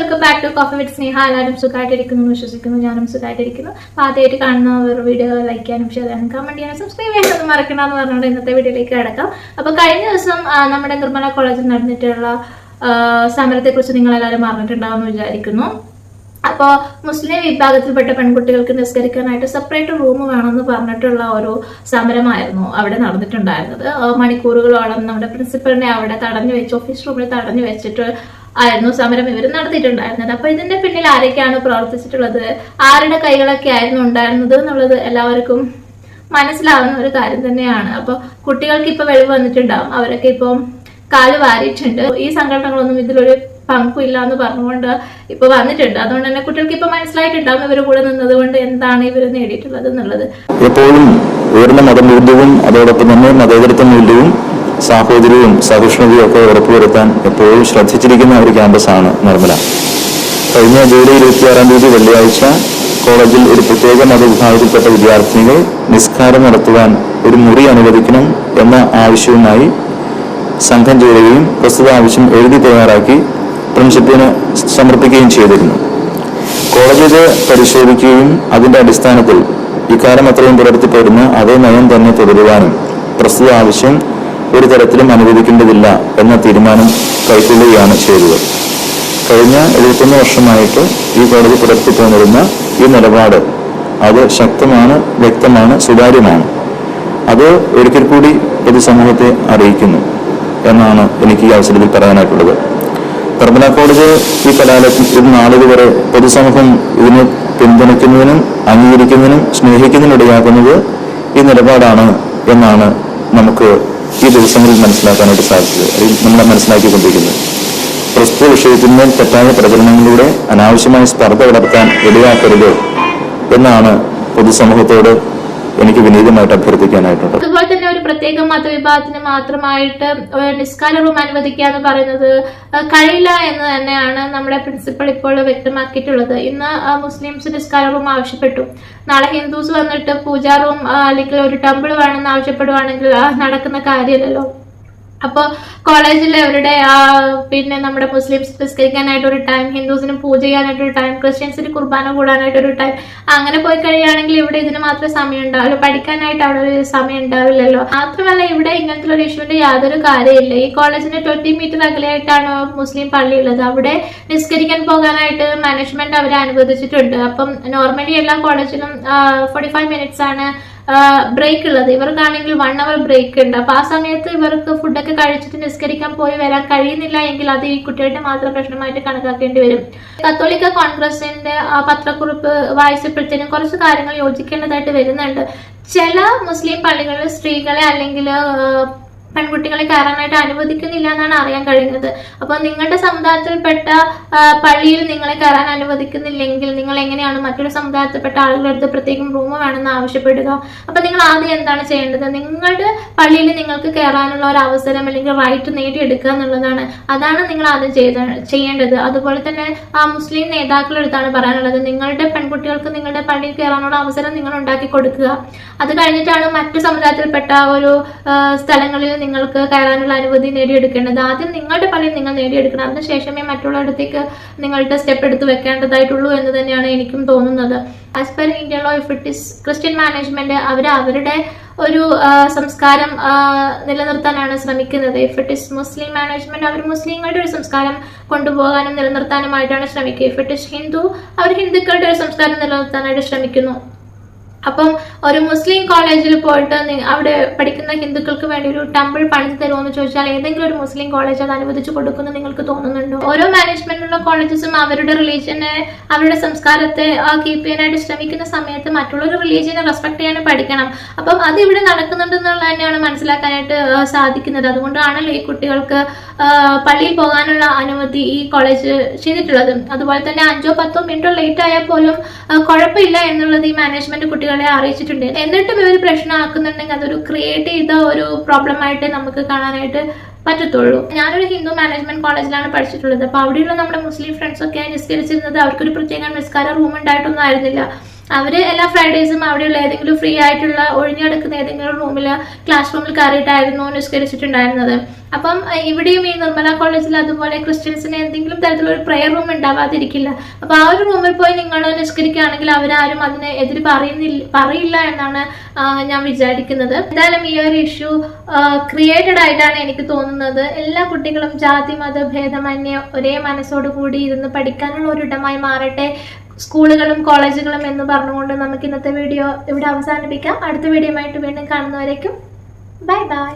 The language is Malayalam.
Welcome back to coffee with Sneha എല്ലാവരും സുഖമായിട്ടിരിക്കുന്നു വിശ്വസിക്കുന്നു ഞാനും സുഖമായിട്ടിരിക്കുന്നു. അപ്പോൾ ആദ്യമായിട്ട് കാണുന്ന ഒരു വീഡിയോ ലൈക്ക് ചെയ്യാനും ഷെയർ ചെയ്യാനും കമന്റ് ചെയ്യാനും സബ്സ്ക്രൈബ് ചെയ്യാനും മറക്കണമെന്ന് പറഞ്ഞുകൊണ്ട് ഇന്നത്തെ വീഡിയോയിലേക്ക് കിടക്കാം. അപ്പോൾ കഴിഞ്ഞ ദിവസം നമ്മുടെ നിർമ്മല കോളേജിൽ നടന്നിട്ടുള്ള സമരത്തെക്കുറിച്ച് നിങ്ങളെല്ലാവരും അറിഞ്ഞിട്ടുണ്ടാവുമെന്ന് വിചാരിക്കുന്നു. അപ്പോൾ മുസ്ലിം വിഭാഗത്തിൽപ്പെട്ട പെൺകുട്ടികൾക്ക് നിസ്കരിക്കാനായിട്ട് സെപ്പറേറ്റ് റൂം വേണമെന്ന് പറഞ്ഞിട്ടുള്ള ഒരു സമരമായിരുന്നു അവിടെ നടന്നിട്ടുണ്ടായിരുന്നത്. മണിക്കൂറുകളോളം നമ്മുടെ പ്രിൻസിപ്പലിനെ അവിടെ തടഞ്ഞു വെച്ച് ഓഫീസ് റൂമിൽ തടഞ്ഞു വെച്ചിട്ട് ആയിരുന്നു സമരം ഇവർ നടത്തിയിട്ടുണ്ടായിരുന്നത്. അപ്പൊ ഇതിന്റെ പിന്നിൽ ആരൊക്കെയാണ് പ്രവർത്തിച്ചിട്ടുള്ളത്? ആരുടെ കൈകളൊക്കെ ആയിരുന്നു ഉണ്ടായിരുന്നത് എന്നുള്ളത് എല്ലാവർക്കും മനസ്സിലാവുന്ന ഒരു കാര്യം തന്നെയാണ്. അപ്പൊ കുട്ടികൾക്ക് ഇപ്പൊ വെളിവ് വന്നിട്ടുണ്ടാവും. അവരൊക്കെ ഇപ്പം കാൽ വാരിയിട്ടുണ്ട്. ഈ സംഘടനകളൊന്നും ഇതിലൊരു പങ്കുമില്ല എന്ന് പറഞ്ഞുകൊണ്ട് ഇപ്പൊ വന്നിട്ടുണ്ട്. അതുകൊണ്ട് തന്നെ കുട്ടികൾക്ക് ഇപ്പൊ മനസ്സിലായിട്ടുണ്ടാവും ഇവർ കൂടെ നിന്നത് കൊണ്ട് എന്താണ് ഇവർ നേടിയിട്ടുള്ളത് എന്നുള്ളത്. എപ്പോഴും ഉയർന്ന മതമൂല്യവും അതോടൊപ്പം തന്നെ മതേതരത്വ മൂല്യവും സാഹോദര്യവും സഹിഷ്ണുതയും ഒക്കെ ഉറപ്പുവരുത്താൻ എപ്പോഴും ശ്രദ്ധിച്ചിരിക്കുന്ന ഒരു ക്യാമ്പസാണ് നിർമ്മല. കഴിഞ്ഞ ജൂലൈ ഇരുപത്തിയാറാം തീയതി വെള്ളിയാഴ്ച കോളേജിൽ ഒരു പ്രത്യേക മതവിഭാഗത്തിൽപ്പെട്ട വിദ്യാർത്ഥിനികൾ നിസ്കാരം നടത്തുവാൻ ഒരു മുറി അനുവദിക്കണം എന്ന ആവശ്യവുമായി സംഘം ചേരുകയും പ്രസ്തുത ആവശ്യം എഴുതി തയ്യാറാക്കി പ്രിൻസിപ്പലിന് സമർപ്പിക്കുകയും ചെയ്തിരുന്നു. കോളേജ് ഇത് പരിശോധിക്കുകയും അതിന്റെ അടിസ്ഥാനത്തിൽ ഇക്കാലം അത്രയും പുലർത്തിപ്പോരുന്ന അതേ നയം തന്നെ തുടരുവാനും പ്രസ്തുത ആവശ്യം ഒരു തരത്തിലും അനുവദിക്കേണ്ടതില്ല എന്ന തീരുമാനം കൈക്കൊള്ളുകയാണ് ചെയ്തത്. കഴിഞ്ഞ എഴുപത്തൊന്ന് വർഷമായിട്ട് ഈ കോടതി പുലർത്തിപ്പോന്നിരുന്ന ഈ നിലപാട് അത് ശക്തമാണ് വ്യക്തമാണ് സുതാര്യമാണ്. അത് ഒരിക്കൽ കൂടി പൊതുസമൂഹത്തെ അറിയിക്കുന്നു എന്നാണ് എനിക്ക് ഈ അവസരത്തിൽ പറയാനായിട്ടുള്ളത്. നിർമ്മല കോളേജ് ഈ കലാലയത്തിൽ നാളിതുവരെ പൊതുസമൂഹം ഇതിനെ പിന്തുണയ്ക്കുന്നതിനും അംഗീകരിക്കുന്നതിനും സ്നേഹിക്കുന്നതിനും ഇടയാക്കുന്നത് ഈ നിലപാടാണ് എന്നാണ് നമുക്ക് ഈ ദിവസങ്ങളിൽ മനസ്സിലാക്കാനായിട്ട് സാധിച്ചത്. നമ്മളെ മനസ്സിലാക്കിക്കൊണ്ടിരിക്കുന്നത്. പ്രസ്തുത വിഷയത്തിന്മേൽ തെറ്റായ പ്രചരണങ്ങളിലൂടെ അനാവശ്യമായ സ്പർദ്ധ വളർത്താൻ ഇടയാക്കരുത് എന്നാണ് പൊതുസമൂഹത്തോട് എനിക്ക് വിനീതമായിട്ട് അഭ്യർത്ഥിക്കാനായിട്ടുണ്ട്. അതുപോലെ തന്നെ ഒരു പ്രത്യേക മതവിഭാഗത്തിന് മാത്രമായിട്ട് നിസ്കാര റൂം അനുവദിക്കുക എന്ന് പറയുന്നത് കഴിയില്ല എന്ന് തന്നെയാണ് നമ്മുടെ പ്രിൻസിപ്പൾ ഇപ്പോൾ വ്യക്തമാക്കിയിട്ടുള്ളത്. ഇന്ന് മുസ്ലിംസ് നിസ്കാര റൂം ആവശ്യപ്പെട്ടു. നാളെ ഹിന്ദുസ് വന്നിട്ട് പൂജാ റൂം അല്ലെങ്കിൽ ഒരു ടെമ്പിൾ വേണമെന്ന് ആവശ്യപ്പെടുവാണെങ്കിൽ നടക്കുന്ന കാര്യമല്ലല്ലോ. അപ്പോൾ കോളേജിൽ അവരുടെ ആ, പിന്നെ നമ്മുടെ മുസ്ലിംസ് നിസ്കരിക്കാനായിട്ട് ഒരു ടൈം ഹിന്ദുസിന് പൂജ ചെയ്യാനായിട്ട് ഒരു ടൈം ക്രിസ്ത്യൻസിന് കുർബാന കൂടാനായിട്ട് ഒരു ടൈം അങ്ങനെ പോയി കഴിയുകയാണെങ്കിൽ ഇവിടെ ഇതിന് മാത്രമേ സമയം ഉണ്ടാവുള്ളൂ പഠിക്കാനായിട്ട് അവിടെ ഒരു സമയം ഉണ്ടാവില്ലല്ലോ മാത്രമല്ല ഇവിടെ ഇങ്ങനത്തെ ഒരു ഇഷ്യൂവിന്റെ യാതൊരു കാര്യമില്ല. ഈ കോളേജിന് ട്വന്റി മീറ്റർ അകലെയായിട്ടാണ് മുസ്ലിം പള്ളി ഉള്ളത്. അവിടെ നിസ്കരിക്കാൻ പോകാനായിട്ട് മാനേജ്മെന്റ് അവരെ അനുവദിച്ചിട്ടുണ്ട്. അപ്പം നോർമലി എല്ലാ കോളേജിലും ഫോർട്ടി ഫൈവ് മിനിറ്റ്സ് ആണ് ബ്രേക്ക് ഉള്ളത്. ഇവർക്കാണെങ്കിൽ വൺ അവർ ബ്രേക്ക് ഉണ്ട്. അപ്പൊ ആ സമയത്ത് ഇവർക്ക് ഫുഡൊക്കെ കഴിച്ചിട്ട് നിസ്കരിക്കാൻ പോയി വരാൻ കഴിയുന്നില്ല എങ്കിൽ അത് ഈ കുട്ടികളുടെ മാത്രം പ്രശ്നമായിട്ട് കണക്കാക്കേണ്ടി വരും. കത്തോലിക്ക കോൺഗ്രസിന്റെ ആ പത്രക്കുറിപ്പ് വായിച്ചപ്പോഴത്തേനും കുറച്ച് കാര്യങ്ങൾ യോജിക്കേണ്ടതായിട്ട് വരുന്നുണ്ട്. ചില മുസ്ലിം പള്ളികളിൽ സ്ത്രീകളെ അല്ലെങ്കിൽ പെൺകുട്ടികളെ കയറാനായിട്ട് അനുവദിക്കുന്നില്ല എന്നാണ് അറിയാൻ കഴിയുന്നത്. അപ്പോൾ നിങ്ങളുടെ സമുദായത്തിൽപ്പെട്ട പള്ളിയിൽ നിങ്ങളെ കയറാൻ അനുവദിക്കുന്നില്ലെങ്കിൽ നിങ്ങൾ എങ്ങനെയാണ് മറ്റൊരു സമുദായത്തിൽപ്പെട്ട ആളുകളുടെ അടുത്ത് പ്രത്യേകം റൂം വേണമെന്ന് ആവശ്യപ്പെടുക? അപ്പോൾ നിങ്ങൾ ആദ്യം എന്താണ് ചെയ്യേണ്ടത്? നിങ്ങളുടെ പള്ളിയിൽ നിങ്ങൾക്ക് കയറാനുള്ള ഒരു അവസരം അല്ലെങ്കിൽ റൈറ്റ് നേടിയെടുക്കുക എന്നുള്ളതാണ്. അതാണ് നിങ്ങൾ ആദ്യം ചെയ്ത ചെയ്യേണ്ടത്. അതുപോലെ തന്നെ ആ മുസ്ലിം നേതാക്കളുടെ അടുത്താണ് പറയാനുള്ളത്. നിങ്ങളുടെ പെൺകുട്ടികൾക്ക് നിങ്ങളുടെ പള്ളിയിൽ കയറാനുള്ള അവസരം നിങ്ങൾ ഉണ്ടാക്കി കൊടുക്കുക. അത് കഴിഞ്ഞിട്ടാണ് മറ്റു സമുദായത്തിൽപ്പെട്ട ഒരു സ്ഥലങ്ങളിൽ നിങ്ങൾക്ക് കയറാനുള്ള അനുമതി നേടിയെടുക്കേണ്ടത്. ആദ്യം നിങ്ങളുടെ പള്ളിയിൽ നിങ്ങൾ നേടിയെടുക്കണം. അതിനുശേഷമേ മറ്റുള്ളയിടത്തേക്ക് നിങ്ങളുടെ സ്റ്റെപ്പ് എടുത്ത് വെക്കേണ്ടതായിട്ടുള്ളൂ എന്ന് തന്നെയാണ് എനിക്കും തോന്നുന്നത്. As per Indian law if it is Christian management അവർ അവരുടെ ഒരു സംസ്കാരം നിലനിർത്താനാണ് ശ്രമിക്കുന്നത്. If it is Muslim management അവർ മുസ്ലിങ്ങളുടെ ഒരു സംസ്കാരം കൊണ്ടുപോകാനും നിലനിർത്താനുമായിട്ടാണ് ശ്രമിക്കുക. ഇഫ് ഇറ്റ് ഇസ് ഹിന്ദു അവർ ഹിന്ദുക്കളുടെ ഒരു സംസ്കാരം നിലനിർത്താനായിട്ട് ശ്രമിക്കുന്നു. അപ്പം ഒരു മുസ്ലിം കോളേജിൽ പോയിട്ട് അവിടെ പഠിക്കുന്ന ഹിന്ദുക്കൾക്ക് വേണ്ടി ഒരു ടെമ്പിൾ പണിത് തരുമോ എന്ന് ചോദിച്ചാൽ ഏതെങ്കിലും ഒരു മുസ്ലിം കോളേജ് അത് അനുവദിച്ചു കൊടുക്കുമെന്ന് നിങ്ങൾക്ക് തോന്നുന്നുണ്ടോ? ഓരോ മാനേജ്മെന്റിലുള്ള കോളേജസും അവരുടെ റിലീജിയനെ അവരുടെ സംസ്കാരത്തെ കീപ്പ് ചെയ്യാനായിട്ട് ശ്രമിക്കുന്ന സമയത്ത് മറ്റുള്ളൊരു റിലീജിയനെ റെസ്പെക്ട് ചെയ്യാനും പഠിക്കണം. അപ്പം അത് ഇവിടെ നടക്കുന്നുണ്ടെന്നുള്ള തന്നെയാണ് മനസ്സിലാക്കാനായിട്ട് സാധിക്കുന്നത്. അതുകൊണ്ടാണല്ലോ ഈ കുട്ടികൾക്ക് പള്ളിയിൽ പോകാനുള്ള അനുമതി ഈ കോളേജ് ചെയ്തിട്ടുള്ളത്. അതുപോലെ തന്നെ അഞ്ചോ പത്തോ മിനിറ്റോ ലേറ്റ് ആയാൽ പോലും കുഴപ്പമില്ല എന്നുള്ളത് ഈ മാനേജ്മെന്റ് കുട്ടികളെ അറിയിച്ചിട്ടുണ്ട്. എന്നിട്ടും ഇവർ പ്രശ്നമാക്കുന്നുണ്ടെങ്കിൽ അതൊരു ക്രിയേറ്റ് ചെയ്ത ഒരു പ്രോബ്ലം ആയിട്ട് നമുക്ക് കാണാനായിട്ട് പറ്റത്തുള്ളൂ. ഞാനൊരു ഹിന്ദു മാനേജ്മെന്റ് കോളേജിലാണ് പഠിച്ചിട്ടുള്ളത്. അപ്പൊ അവിടെയുള്ള നമ്മുടെ മുസ്ലിം ഫ്രണ്ട്സ് ഒക്കെ നിസ്കരിച്ചിരുന്നത് അവർക്കൊരു പ്രത്യേക നിസ്കാര റൂം ഉണ്ടായിട്ടൊന്നും ആയിരുന്നില്ല. അവർ എല്ലാ ഫ്രൈഡേസും അവിടെയുള്ള ഏതെങ്കിലും ഫ്രീ ആയിട്ടുള്ള ഒഴിഞ്ഞെടുക്കുന്ന ഏതെങ്കിലും റൂമിൽ ക്ലാസ് റൂമിൽ കയറിയിട്ടായിരുന്നു നിസ്കരിച്ചിട്ടുണ്ടായിരുന്നത്. അപ്പം ഇവിടെയും ഈ നിർമ്മല കോളേജിൽ അതുപോലെ ക്രിസ്ത്യൻസിന് എന്തെങ്കിലും തരത്തിലുള്ള ഒരു പ്രെയർ റൂം ഉണ്ടാവാതിരിക്കില്ല. അപ്പൊ ആ ഒരു റൂമിൽ പോയി നിങ്ങൾ നിസ്കരിക്കുകയാണെങ്കിൽ അവരാരും അതിന് എതിര് പറയുന്നില്ല പറയില്ല എന്നാണ് ഞാൻ വിചാരിക്കുന്നത്. എന്തായാലും ഈ ഒരു ഇഷ്യൂ ക്രിയേറ്റഡ് ആയിട്ടാണ് എനിക്ക് തോന്നുന്നത്. എല്ലാ കുട്ടികളും ജാതി മത ഭേദമന്യേ ഒരേ മനസ്സോടു കൂടി ഇരുന്ന് പഠിക്കാനുള്ള ഒരു ഇടമായി മാറട്ടെ. സ്കൂളുകളും കോളേജുകളും എന്ന് പറഞ്ഞുകൊണ്ട് നമുക്ക് ഇന്നത്തെ വീഡിയോ ഇവിടെ അവസാനിപ്പിക്കാം. അടുത്ത വീഡിയോ ആയിട്ട് വീണ്ടും കാണുന്നവരേക്കും ബൈ ബൈ.